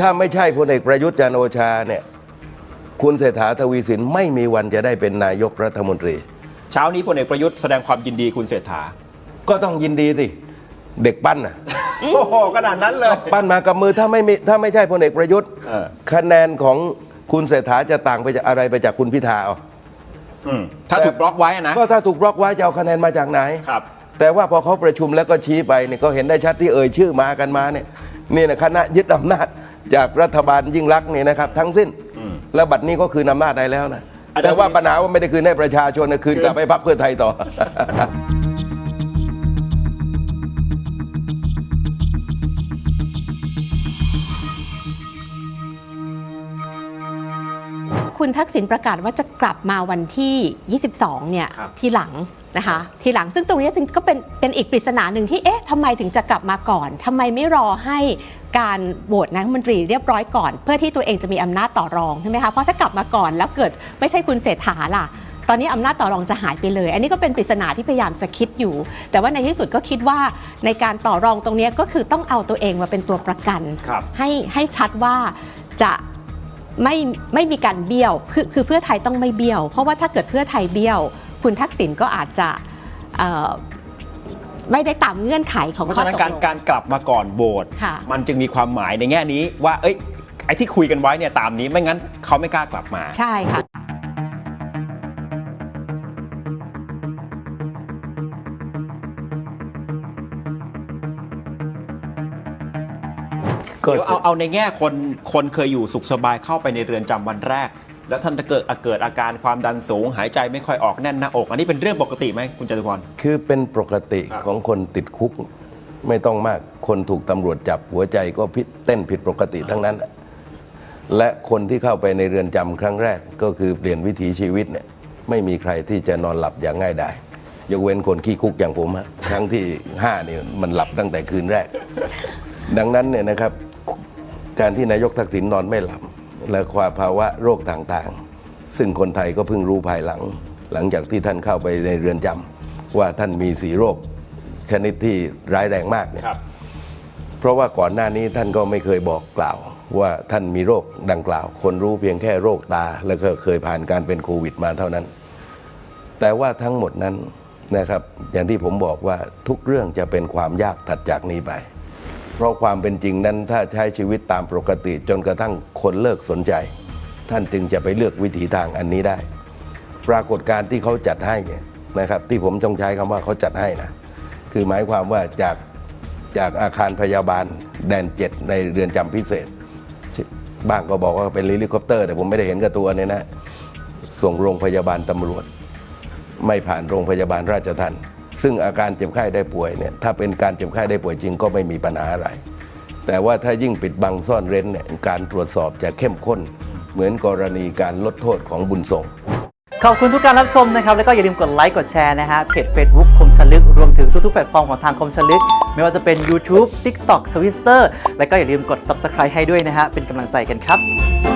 ถ้าไม่ใช่พลเอกประยุทธ์จันทร์โอชาเนี่ย คุณเศรษฐาทวีสินไม่มีวันจะได้เป็นนายกรัฐมนตรี เช้านี้พลเอกประยุทธ์แสดงความยินดีคุณเศรษฐา ก็ต้องยินดีสิเด็กปั้นน่ะโอ้โหขนาดนั้นเลย ปั้นมากับมือถ้าไม่มีถ้าไม่ใช่พลเอกประยุทธ์เออ คะแนนของคุณเศรษฐาจะต่างไปจากอะไรไปจากคุณพิธาเอาถ้าถูกบล็อกไว้อะนะ ก็ถ้าถูกบล็อกไว้จะเอาคะแนนมาจากไหน ครับ แต่ว่าพอเขาประชุมแล้วก็ชี้ไปเนี่ยก็เห็นได้ชัดที่เอ่ยชื่อมากันมาเนี่ย นี่นะคณะยึดอำนาจจากรัฐบาลยิ่งรักษณ์เนี่ยนะครับ ทั้งสิ้น แล้วบัดนี้ก็คืนอำนาจได้แล้วนะอาจารย์ แต่ว่าปัญหาว่าไม่ได้คืนให้ประชาชนนะคืนกลับไปพักเพื่อไทยต่อ คุณทักษิณประกาศว่าจะกลับมาวันที่ 22 เนี่ยครับ ทีหลังนะคะทีหลังซึ่งตรงนี้จึงก็เป็นเป็นอีกปริศนาหนึ่งที่เอ๊ะทำไมถึงจะกลับมาก่อนทำไมไม่รอให้การโหวตนายกรัฐมนตรีเรียบร้อยก่อน เพื่อที่ตัวเองจะมีอำนาจต่อรองใช่ไหมคะเพราะถ้ากลับมาก่อนแล้วเกิดไม่ใช่คุณเศรษฐาล่ะ ตอนนี้อำนาจต่อรองจะหายไปเลย อันนี้ก็เป็นปริศนาที่พยายามจะคิดอยู่ แต่ว่าในที่สุดก็คิดว่าในการต่อรองตรงนี้ก็คือต้องเอาตัวเองมาเป็นตัวประกัน ครับ ให้ให้ชัดว่าจะ ไม่ไม่มีการเบี้ยวคือคือเพื่อไทยต้องไม่เบี้ยว เพราะว่าถ้าเกิดเพื่อไทยเบี้ยว คุณทักษิณก็อาจจะเอ่อไม่ได้ตามเงื่อนไขของเพราะข้อฉะนั้นตกการลง การกลับมาก่อนโหวตค่ะ มันจึงมีความหมายในแง่นี้ว่าเอ้ยไอ้ที่คุยกันไว้เนี่ยตามนี้ไม่งั้นเขาไม่กล้ากลับมา ใช่ค่ะ เดี๋ยวเอาเอาในแง่คนคนเคยอยู่สุขสบายเข้าไปในเรือนจำวันแรก แล้วท่านจะเกิดเกิดอาการความดันสูง หายใจไม่ค่อยออกแน่นหน้าอก อันนี้เป็นเรื่องปกติไหมคุณจตุพร คือเป็นปกติครับของคนติดคุกไม่ต้องมากคนถูกตำรวจจับหัวใจก็พิษเต้นผิดปกติทั้งนั้น และคนที่เข้าไปในเรือนจำครั้งแรกก็คือเปลี่ยนวิถีชีวิตเนี่ยไม่มีใครที่จะนอนหลับอย่างง่ายดายยกเว้นคนขี้คุกอย่างผมฮะครั้งที่ห้านี่มันหลับตั้งแต่คืนแรก ดังนั้นเนี่ยนะครับการที่นายกทักษิณนอนไม่หลับ และความภาวะโรคต่างๆ ซึ่งคนไทยก็เพิ่งรู้ภายหลัง หลังจากที่ท่านเข้าไปในเรือนจำว่าท่านมีสีโรคชนิดที่ร้ายแรงมากเนี่ยครับเพราะว่าก่อนหน้านี้ท่านก็ไม่เคยบอกกล่าวว่าท่านมีโรคดังกล่าว คนรู้เพียงแค่โรคตา แล้วก็เคยผ่านการเป็นโควิดมาเท่านั้น แต่ว่าทั้งหมดนั้นนะครับ อย่างที่ผมบอกว่าทุกเรื่องจะเป็นความยากถัดจากนี้ไป เพราะความเป็นจริงนั้นถ้าใช้ชีวิตตามปกติ จนกระทั่งคนเลิกสนใจ ท่านจึงจะไปเลือกวิถีทางอันนี้ได้ ปรากฏการที่เขาจัดให้เนี่ยนะครับ ที่ผมต้องใช้คำว่าเขาจัดให้นะคือหมายความว่าจากจากอาคารพยาบาลแดนเจ็ดในเรือนจำพิเศษ บ้างก็บอกว่าเป็นเฮลิคอปเตอร์ แต่ผมไม่ได้เห็นกับตัวเนี่ยนะส่งโรงพยาบาลตำรวจ ไม่ผ่านโรงพยาบาลราชทัน ซึ่งอาการเจ็บไข้ได้ป่วยเนี่ยถ้าเป็นการเจ็บไข้ได้ป่วยจริงก็ไม่มีปัญหาอะไร แต่ว่าถ้ายิ่งปิดบังซ่อนเร้นเนี่ยการตรวจสอบจะเข้มข้น เหมือนกรณีการลดโทษของบุญส่งขอบคุณทุกการรับชมนะครับ แล้วก็อย่าลืมกดไลค์กดแชร์นะฮะเพจ Facebook คมชลึก รวมถึงทุกๆแพลตฟอร์มของทางคมชลึก ไม่ว่าจะเป็น YouTube TikTok Twitter แล้วก็อย่าลืมกด Subscribe ให้ด้วยนะฮะเป็นกำลังใจกันครับ